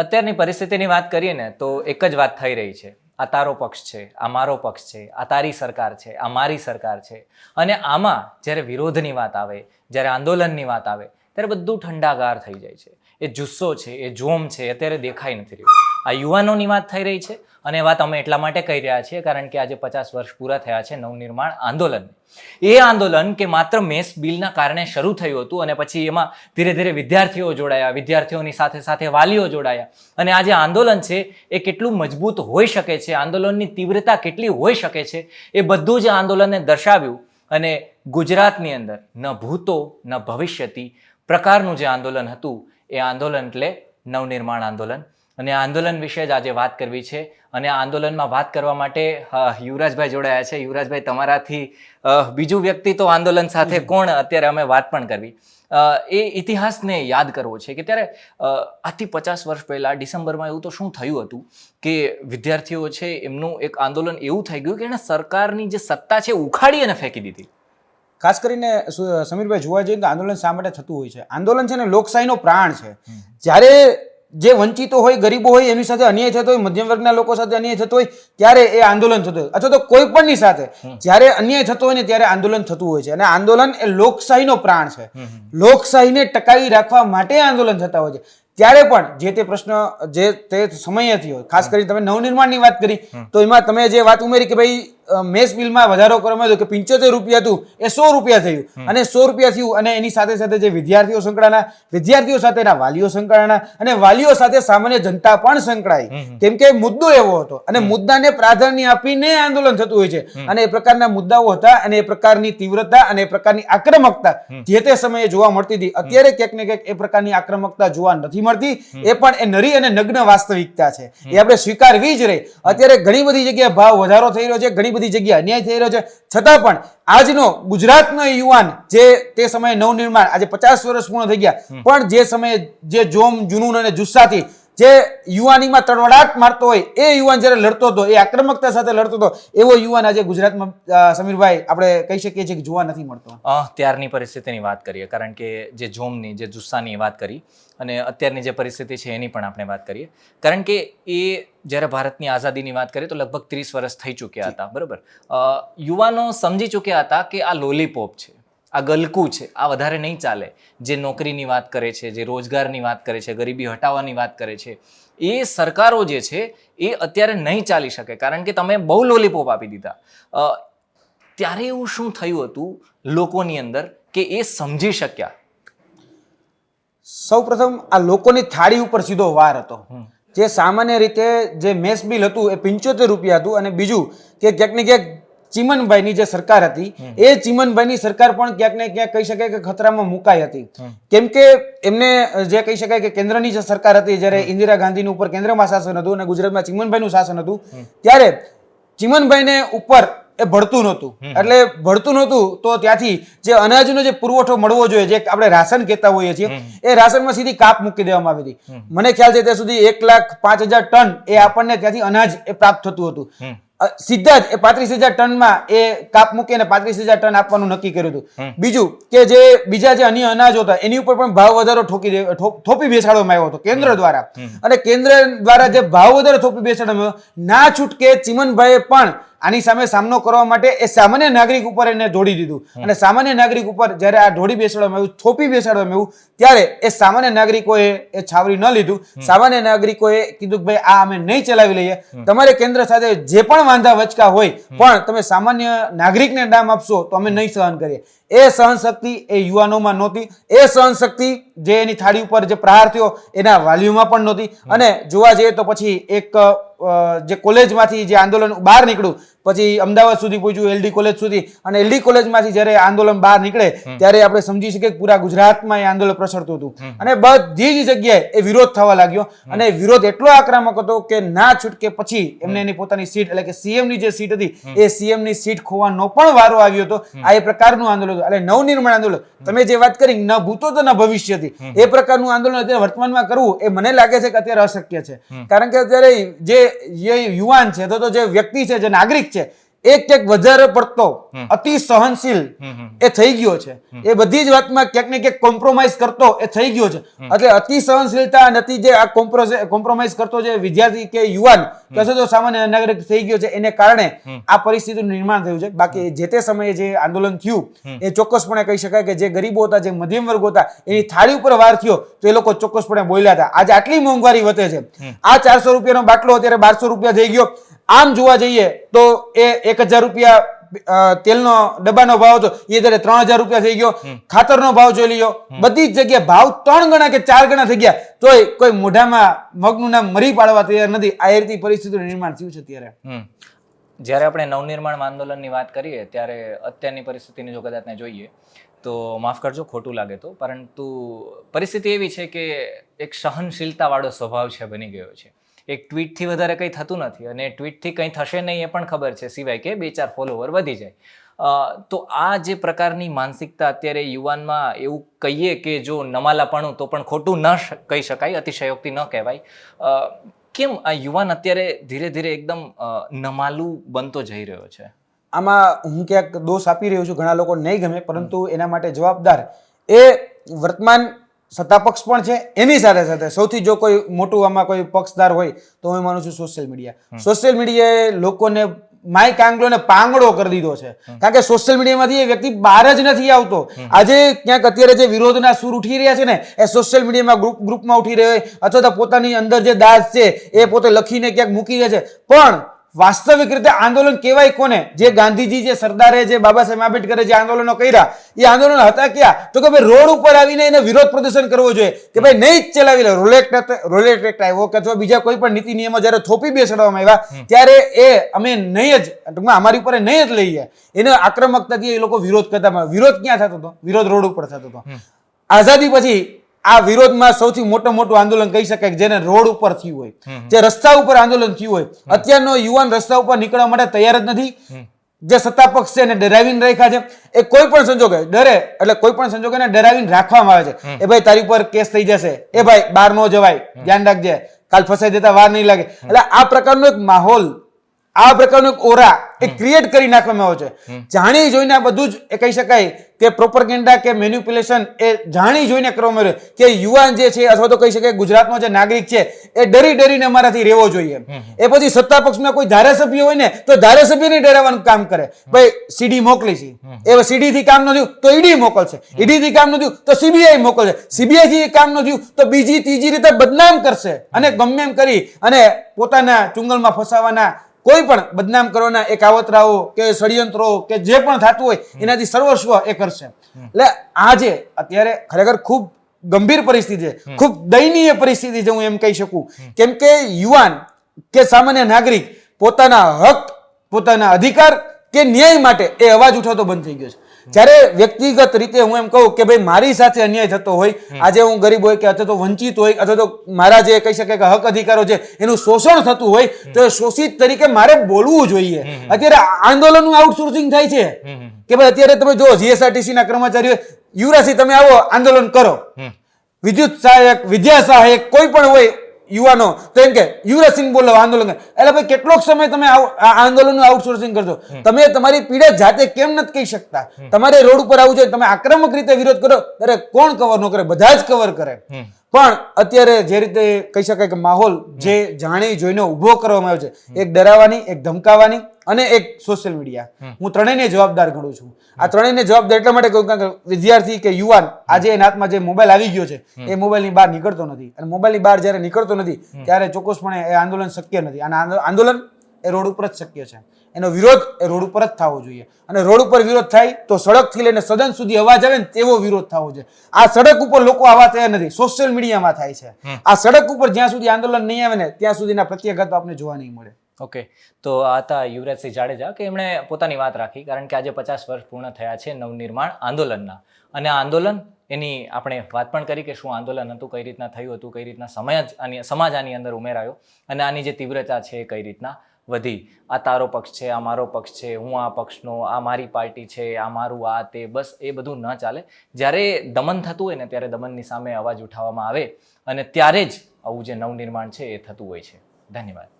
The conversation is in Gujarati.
અત્યારની પરિસ્થિતિની વાત કરીએ ને, તો એક જ વાત થઈ રહી છે. આ તારો પક્ષ છે, આ મારો પક્ષ છે, આ તારી સરકાર છે, આ મારી સરકાર છે. અને આમાં જ્યારે વિરોધની વાત આવે, જ્યારે આંદોલનની વાત આવે, ત્યારે બધું ઠંડાગાર થઈ જાય છે. એ જુસ્સો છે, એ જોમ છે અત્યારે દેખાઈ નથી રહ્યું. આ યુવાનોની વાત થઈ રહી છે અને વાત અમે એટલા માટે કહી રહ્યા છીએ કારણ કે આજે પચાસ વર્ષ પૂરા થયા છે નવનિર્માણ આંદોલન એ આંદોલન કે માત્ર મેસ બિલના કારણે શરૂ થયું હતું અને પછી એમાં ધીરે ધીરે વિદ્યાર્થીઓ જોડાયા, વિદ્યાર્થીઓની સાથે સાથે વાલીઓ જોડાયા. અને આ જે આંદોલન છે, એ કેટલું મજબૂત હોઈ શકે છે, આંદોલનની તીવ્રતા કેટલી હોઈ શકે છે, એ બધું જ આંદોલનને દર્શાવ્યું. અને ગુજરાતની અંદર ન ભૂતો, ન ભવિષ્યતી પ્રકારનું જે આંદોલન હતું, એ આંદોલન એટલે નવનિર્માણ આંદોલન. અને આંદોલન વિશે જ આજે વાત કરવી છે. અને આંદોલનમાં વાત કરવા માટે યુવરાજભાઈ જોડાયા છે. યુવરાજભાઈ તમારાથી બીજું વ્યક્તિ તો આંદોલન સાથે કોણ? અત્યારે અમે વાત પણ કરવી. એ ઇતિહાસને યાદ કરવો છે કે ત્યારે આજથી પચાસ વર્ષ પહેલાં ડિસેમ્બરમાં એવું તો શું થયું હતું કે વિદ્યાર્થીઓ છે એમનું એક આંદોલન એવું થઈ ગયું કે એણે સરકારની જે સત્તા છે ઉખાડી અને ફેંકી દીધી. ખાસ કરીને સમીરભાઈ જોવા જઈએ તો આંદોલન શા માટે થતું હોય છે? આંદોલન છે ને લોકશાહીનો પ્રાણ છે. જ્યારે જે વંચિતો હોય ગરીબો હોય એની સાથે અન્યાય થતો હોય મધ્યમ વર્ગના લોકો સાથે અન્યાય થતો હોય ત્યારે એ આંદોલન થતું હોય. અથવા તો કોઈ પણની સાથે. જ્યારે અન્યાય થતો હોય ને ત્યારે આંદોલન થતું હોય છે. અને આંદોલન એ લોકશાહીનો પ્રાણ છે. લોકશાહીને ટકાવી રાખવા માટે આંદોલન થતા હોય છે. ત્યારે પણ જે તે પ્રશ્ન જે તે સમયે થયો ખાસ કરીને તમે નવનિર્માણની વાત કરી તો એમાં તમે જે વાત ઉમેરી કે ભાઈ મેસ બિલમાં વધારો કરવામાં આવ્યો કે પંચોતેર રૂપિયા હતું એ સો રૂપિયા થયું. અને સો રૂપિયા થયું અને એની સાથે સાથે જે વિદ્યાર્થીઓ સંકળાના વિદ્યાર્થીઓ સાથેના વાલીઓ સંકળાના અને વાલીઓ સાથે સામાન્ય જનતા પણ સંકળાઈ કેમ કે મુદ્દો એવો હતો અને મુદ્દાને પ્રાધાન્ય આપીને આંદોલન થતું હોય છે. અને એ પ્રકારના મુદ્દાઓ હતા અને એ પ્રકારની તીવ્રતા અને એ પ્રકારની આક્રમકતા જે તે સમયે જોવા મળતી હતી. અત્યારે ક્યાંક ને ક્યાંક એ પ્રકારની આક્રમકતા જોવા નથી મળતી. એ પણ એ નરી અને નગ્ન વાસ્તવિકતા છે. એ આપણે સ્વીકારવી જ રહી. અત્યારે ઘણી બધી જગ્યાએ ભાવ વધારો થઈ રહ્યો છે ઘણી બધી જગ્યાએ અન્યાય થઈ રહ્યો છે. છતાં પણ આજનો ગુજરાતનો યુવાન જે તે સમયે નવનિર્માણ આજે પચાસ વર્ષ પૂર્ણ થઈ ગયા. પણ જે સમયે જે જોમ જુનૂન અને જુસ્સાથી જે યુવાનીમાં તણવડાટ મારતો હોય એ યુવાન જ્યારે લડતો હતો એ આક્રમકતા સાથે લડતો હતો એવો યુવાન આજે ગુજરાતમાં સમીરભાઈ આપણે કહી શકીએ છીએ કે જોવા નથી મળતો. ત્યારની પરિસ્થિતિની વાત કરીએ કારણ કે જે જોમની જે જુસ્સાની વાત કરી અને અત્યારની જે પરિસ્થિતિ છે એની પણ આપણે વાત કરીએ. કારણ કે એ જ્યારે ભારતની આઝાદીની વાત કરીએ તો લગભગ ત્રીસ વર્ષ થઈ ચૂક્યા હતા બરાબર? યુવાનો સમજી ચૂક્યા હતા કે આ લોલીપોપ છે. આ ગલકું છે. આ વધારે નહીં ચાલે. જે નોકરીની વાત કરે છે જે રોજગારની વાત કરે છે ગરીબી હટાવવાની વાત કરે છે એ સરકારો જે છે એ અત્યારે નહીં ચાલી શકે. કારણ કે તમે બહુ લોલીપોપ આપી દીધા. ત્યારે એવું શું થયું હતું લોકોની અંદર કે એ સમજી શક્યા? સૌપ્રથમ આ લોકોની થાળી ઉપર સીધો વાર હતો. જે સામાન્ય રીતે જે મેસ બિલ હતું એ પંચોતેર રૂપિયા હતું અને બીજું કે ક્યાંક ને ક્યાંક ચીમનભાઈની જે સરકાર હતી એ ચીમનભાઈની સરકાર પણ ક્યાંક ને ક્યાંક કહી શકાય કે ખતરામાં મુકાઈ હતી. કેમ કે એમને જે કહી શકાય કે કેન્દ્રની જે સરકાર હતી જ્યારે ઇન્દિરા ગાંધીનું ઉપર કેન્દ્રમાં શાસન હતું અને ગુજરાતમાં ચીમનભાઈનું શાસન હતું ત્યારે ચીમનભાઈને ઉપર એ ભળતું નહોતું. એટલે ભળતું નહોતું તો ત્યાંથી જે અનાજનો જે પુરવઠો મળવો જોઈએ જે આપણે રાશન કહેતા હોઈએ છીએ એ રાશનમાં સીધી કાપ મૂકી દેવામાં આવી હતી. મને ખ્યાલ છે ત્યાં સુધી એક લાખ પાંચ હજાર ટન એ આપણને ત્યાંથી અનાજ એ પ્રાપ્ત થતું હતું. સીધા જ એ પાંત્રીસ હજાર ટનમાં એ કાપ મૂકીને પાંત્રીસ હજાર ટન આપવાનું નક્કી કર્યું હતું. બીજું કે જે બીજા જે અન્ય અનાજ હતા એની ઉપર પણ ભાવ વધારો ઠોકી દે- થોપી બેસાડવામાં આવ્યો હતો કેન્દ્ર દ્વારા. અને કેન્દ્ર દ્વારા જે ભાવ વધારો થોપી બેસાડવામાં ના છૂટકે ચીમનભાઈએ પણ આની સામે સામનો કરવા માટે એ સામાન્ય નાગરિક ઉપર એને ઢોળી દીધું. અને સામાન્ય નાગરિક ઉપર જ્યારે આ ઢોળી બેસાડવામાં આવ્યું થોપી બેસાડવામાં આવ્યું ત્યારે એ સામાન્ય નાગરિકોએ એ છાવરી ન લીધું. સામાન્ય નાગરિકોએ કીધું કે ભાઈ આ અમે નહીં ચલાવી લઈએ. તમારે કેન્દ્ર સાથે જે પણ વાંધા વચકા હોય પણ તમે સામાન્ય નાગરિકને નામ આપશો તો અમે નહીં સહન કરીએ. એ સહન શક્તિ એ યુવાનોમાં નહોતી. એ સહન શક્તિ જે એની થાળી ઉપર જે પ્રહાર થયો એના વાલીઓમાં પણ નહોતી. અને જોવા જઈએ તો પછી એક જે કોલેજમાંથી જે આંદોલન બહાર નીકળ્યું પછી અમદાવાદ સુધી પહોંચ્યું એલડી કોલેજ સુધી અને એલડી કોલેજમાંથી જ્યારે આંદોલન બહાર નીકળે ત્યારે આપણે સમજી શકીએ કે પૂરા ગુજરાતમાં એ આંદોલન પ્રસરતું હતું. અને બધી જ જગ્યાએ એ વિરોધ થવા લાગ્યો. અને વિરોધ એટલો આક્રમક હતો કે ના છૂટકે પછી એમને એની પોતાની સીટ એટલે કે સીએમની જે સીટ હતી એ સીએમની સીટ ખોવાનો પણ વારો આવ્યો હતો. આ એ પ્રકારનું આંદોલન હતું. એટલે નવનિર્માણ આંદોલન તમે જે વાત કરી ન ભૂતો તો ન ભવિષ્યથી એ પ્રકારનું આંદોલન અત્યારે વર્તમાનમાં કરવું એ મને લાગે છે કે અત્યારે અશક્ય છે. કારણ કે અત્યારે જે જે યુવાન છે અથવા તો જે વ્યક્તિ છે જે નાગરિક છે એક એક વધારે પડતો અતિ સહનશીલ એ થઈ ગયો છે. એ બધી જ વાતમાં ક્યાંક ને ક્યાંક કોમ્પ્રોમાઇઝ કરતો એ થઈ ગયો છે. એટલે અતિ સહનશીલતા અતિ જે આ કોમ્પ્રોમાઇઝ કરતો જે વિદ્યાર્થી કે યુવાન કે તો સામાન્ય નાગરિક થઈ ગયો છે. એને કારણે આ પરિસ્થિતિનું નિર્માણ થયું છે. બાકી જે તે સમયે જે આંદોલન થયું એ ચોક્કસપણે કહી શકાય કે જે ગરીબો હતા જે મધ્યમ વર્ગો હતા એની થાળી ઉપર વાર થયો તો એ લોકો ચોક્કસપણે બોલ્યા હતા. આજે આટલી મોંઘવારી વધે છે. આ ચારસો રૂપિયાનો બાટલો અત્યારે બારસો રૂપિયા થઈ ગયો. આમ જોવા જઈએ તો એ એક હજાર રૂપિયા તેલનો ડબ્બાનો ભાવ હતો. એ અત્યારે ત્રણ હજાર રૂપિયા થઈ ગયો. ખાતરનો ભાવ જોઈ લ્યો. બધી જ જગ્યાએ ભાવ ત્રણ ગણા કે ચાર ગણા થઈ ગયા. તોય કોઈ મોઢામાં મગનું નામ મરી પાડવા તૈયાર નથી. આ રીતે પરિસ્થિતિનું નિર્માણ થયું છે અત્યારે. જ્યારે આપણે નવનિર્માણ આંદોલનની વાત કરીએ ત્યારે અત્યારની પરિસ્થિતિની જો કદાચને જોઈએ તો માફ કરજો ખોટું લાગે તો. પરંતુ પરિસ્થિતિ એવી છે કે એક સહનશીલતાવાળો સ્વભાવ છે બની ગયો છે. એક ટ્વીટથી વધારે કંઈ થતું નથી અને ટ્વીટથી કંઈ થશે નહીં એ પણ ખબર છે સિવાય કે બે ચાર ફોલોવર વધી જાય. તો આ જે પ્રકારની માનસિકતા અત્યારે યુવાનમાં એવું કહીએ કે જો નમાલાપણું તો પણ ખોટું ન કહી શકાય અતિશયોક્તિ ન કહેવાય. કેમ આ યુવાન અત્યારે ધીરે ધીરે એકદમ નમાલું બનતો જઈ રહ્યો છે? આમાં હું ક્યાંક દોષ આપી રહ્યો છું ઘણા લોકો નહીં ગમે પરંતુ એના માટે જવાબદાર એ વર્તમાન સત્તાપક્ષ પણ છે એની સાથે સાથે સૌથી જો કોઈ મોટું આમાં કોઈ પક્ષદાર હોય તો હું માનું છું સોશિયલ મીડિયા સોશિયલ મીડિયાએ લોકોને માઇક કાંગલોને પાંગડો કરી દીધો છે. કારણ કે સોશિયલ મીડિયામાંથી એ વ્યક્તિ બહાર જ નથી આવતો. આજે ક્યાંક અત્યારે જે વિરોધના સૂર ઉઠી રહ્યા છે ને એ સોશિયલ મીડિયામાં ગ્રુપ ગ્રુપમાં ઉઠી રહ્યો હોય અથવા તો પોતાની અંદર જે દાસ છે એ પોતે લખીને ક્યાંક મૂકી દે છે. પણ વાસ્તવિક રીતે આંદોલન કહેવાય કોને? જે ગાંધીજી જે સરદારે જે બાબા સાહેબ આંબેડકરે જે આંદોલનો કર્યા એ આંદોલન હતા ક્યાં? તો કે ભાઈ રોડ ઉપર આવીને એને વિરોધ પ્રદર્શન કરવો જોઈએ. કે ભાઈ નહીં જ ચલાવી લે. રોલેટ રોલેટ એક્ટ આવ્યો કે અથવા બીજા કોઈ પણ નીતિ નિયમો જ્યારે થોપી બેસાડવામાં આવ્યા ત્યારે એ અમે નહીં જ ટૂંકમાં અમારી ઉપર નહીં જ લઈએ એને આક્રમકતાથી એ લોકો વિરોધ કરતા વિરોધ ક્યાં થતો હતો? વિરોધ રોડ ઉપર થતો હતો. આઝાદી પછી આ વિરોધમાં સૌથી મોટું મોટું આંદોલન કહી શકાય જેને રોડ ઉપર થયું હોય. જે રસ્તા ઉપર આંદોલન થયું હોય. અત્યારનો યુવાન રસ્તા ઉપર નીકળવા માટે તૈયાર જ નથી. જે સત્તા પક્ષ છે એને ડરાવીને રાખ્યા છે. એ કોઈ પણ સંજોગે ડરે એટલે કોઈ પણ સંજોગે એને ડરાવીને રાખવામાં આવે છે. એ ભાઈ તારી ઉપર કેસ થઈ જશે. એ ભાઈ બહાર ન જવાય. ધ્યાન રાખજે. કાલ ફસાઈ દેતા વાર નહીં લાગે. એટલે આ પ્રકારનો એક માહોલ આ પ્રકારનો એક ઓરા એ ક્રિએટ કરી નાખવામાં આવે છે. જાણી જોઈને આ બધું જ એ કહી શકાય કે પ્રોપરગેન્ડા કે મેન્યુપ્યુલેશન એ જાણી જોઈને કરવામાં આવ્યું કે યુવાન જે છે અથવા તો કહી શકાય ગુજરાતનો જે નાગરિક છે એ ડરી ડરીને અમારાથી રહેવો જોઈએ. એ પછી સત્તા પક્ષમાં કોઈ ધારાસભ્ય હોય ને તો ધારાસભ્યને ડરાવવાનું કામ કરે. ભાઈ સીડી મોકલી છે. એ સીડી થી કામ ન થયું તો ઈડી મોકલશે. ઈડીથી કામ ન થયું તો સીબીઆઈ મોકલશે. સીબીઆઈથી કામ ન થયું તો બીજી ત્રીજી રીતે બદનામ કરશે. અને ગમે એમ કરી અને પોતાના ચુંગલમાં ફસાવાના કોઈ પણ બદનામ કરવાના એ કાવતરાઓ કે ષડયંત્રો કે જે પણ થતું હોય એનાથી સર્વસ્વ એ કરશે. એટલે આજે અત્યારે ખરેખર ખૂબ ગંભીર પરિસ્થિતિ છે. ખૂબ દયનીય પરિસ્થિતિ છે હું એમ કહી શકું. કેમ કે યુવાન કે સામાન્ય નાગરિક પોતાના હક પોતાના અધિકાર કે ન્યાય માટે એ અવાજ ઉઠાવતો બંધ થઈ ગયો છે. જ્યારે વ્યક્તિગત રીતે હું એમ કહું કે ભાઈ મારી સાથે અન્યાય થતો હોય આજે હું ગરીબ હોય કે અથવા તો વંચિત હોય અથવા તો મારા જે કહી શકે કે હક અધિકારો છે એનું શોષણ થતું હોય તો એ શોષિત તરીકે મારે બોલવું જોઈએ. અત્યારે આંદોલનનું આઉટસોર્સિંગ થાય છે. કે ભાઈ અત્યારે તમે જો જીએસઆરટીસી ના કર્મચારીઓ યુવરાજસિંહ તમે આવો આંદોલન કરો. વિદ્યુત સહાયક વિદ્યા સહાયક કોઈ પણ હોય યુવાનો તો એમ કે યુવરાજસિંહ બોલો આંદોલન એટલે ભાઈ કેટલોક સમય તમે આ આંદોલનનું આઉટસોર્સિંગ કરશો. તમે તમારી પીડા જાતે કેમ નથી કહી શકતા? તમારે રોડ ઉપર આવવું જોઈએ તમે આક્રમક રીતે વિરોધ કરો ત્યારે કોણ કવર ન કરે? બધા જ કવર કરે. પણ અત્યારે જે રીતે કહી શકાય કે માહોલ જે જાણી જોઈને ઊભો કરવામાં આવ્યો છે એક ડરાવવાની એક ધમકાવવાની અને એક સોશિયલ મીડિયા હું ત્રણેયને જવાબદાર ગણું છું. આ ત્રણેયને જવાબદાર એટલા માટે કહું કે વિદ્યાર્થી કે યુવાન આજે એના હાથમાં જે મોબાઈલ આવી ગયો છે એ મોબાઈલની બહાર નીકળતો નથી. અને મોબાઈલની બહાર જ્યારે નીકળતો નથી ત્યારે ચોક્કસપણે એ આંદોલન શક્ય નથી. અને આંદોલન એ રોડ ઉપર જ શક્ય છે. એનો વિરોધ એ રોડ ઉપર જ થવો જોઈએ. અને રોડ ઉપર વિરોધ થાય તો સડકથી લઈને સદન સુધી અવાજ આવે ને તેવો વિરોધ થવો જોઈએ. આ સડક ઉપર લોકો આવા થયા નથી. સોશિયલ મીડિયામાં થાય છે. આ સડક ઉપર જ્યાં સુધી આંદોલન નહીં આવે ને ત્યાં સુધીના પ્રત્યાઘાતો આપને જોવા નહીં મળે. ઓકે. તો આ હતા યુવરાજસિંહ જાડેજા કે એમણે પોતાની વાત રાખી કારણ કે આજે પચાસ વર્ષ પૂર્ણ થયા છે નવનિર્માણ આંદોલનના. અને આ આંદોલન એની આપણે વાત પણ કરી કે શું આંદોલન હતું, કઈ રીતના થયું હતું, કઈ રીતના સમય આની સમાજ આની અંદર ઉમેરાયો અને આની જે તીવ્રતા છે એ કઈ રીતના વધી. આ તારો પક્ષ છે, આ મારો પક્ષ છે, હું આ પક્ષનો, આ મારી પાર્ટી છે, આ મારું, આ તે, બસ એ બધું ન ચાલે. જ્યારે દમન થતું હોય ને ત્યારે દમનની સામે અવાજ ઉઠાવવામાં આવે અને ત્યારે જ આવું જે નવનિર્માણ છે એ થતું હોય છે. ધન્યવાદ.